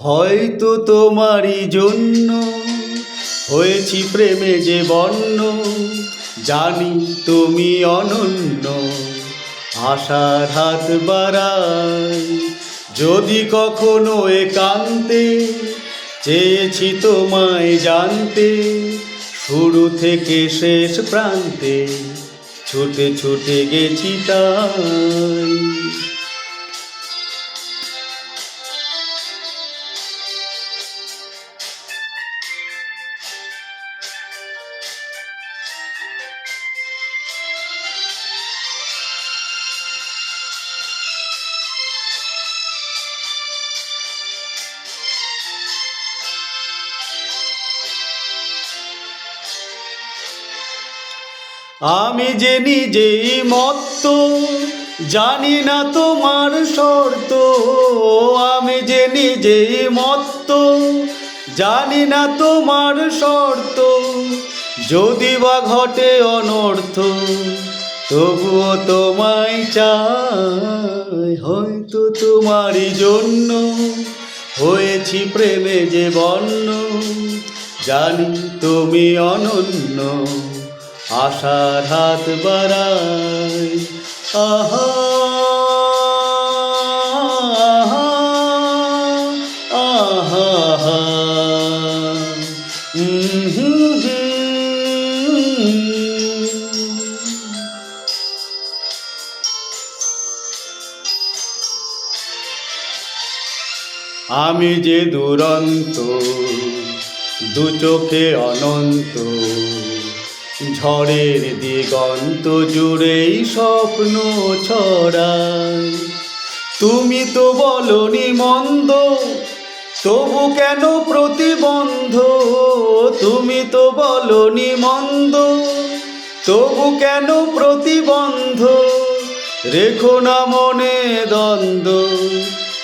হয়তো তোমারই জন্য হয়েছি প্রেমে যে বন্য জানি তুমি অনন্য। আশার হাত বাড়াই, যদি কখনো একান্তে চেয়েছি তোমায় জানতে, শুরু থেকে শেষ প্রান্তে ছুটে ছুটে গেছি তাই। আমি যে নিজেই মত্ত, জানি না তোমার শর্ত। আমি যে নিজেই মত্ত, জানি না তোমার শর্ত। যদি বা ঘটে অনর্থ, তবুও তোমায় চাই। হয়তো তোমারই জন্য হয়েছি প্রেমে যে বন্য। জানি তুমি অনন্য। আশার হাত বাড়াই আহা। আমি যে দুরন্ত দু চোখে অনন্ত ঝড়ের দিগন্ত জুড়েই স্বপ্ন ছড়াই তুমি তো বলনি মন্দ, তবু কেন প্রতিবন্ধ? তুমি তো বলনি মন্দ, তবু কেন প্রতিবন্ধ? রেখো না মনে দ্বন্দ্ব।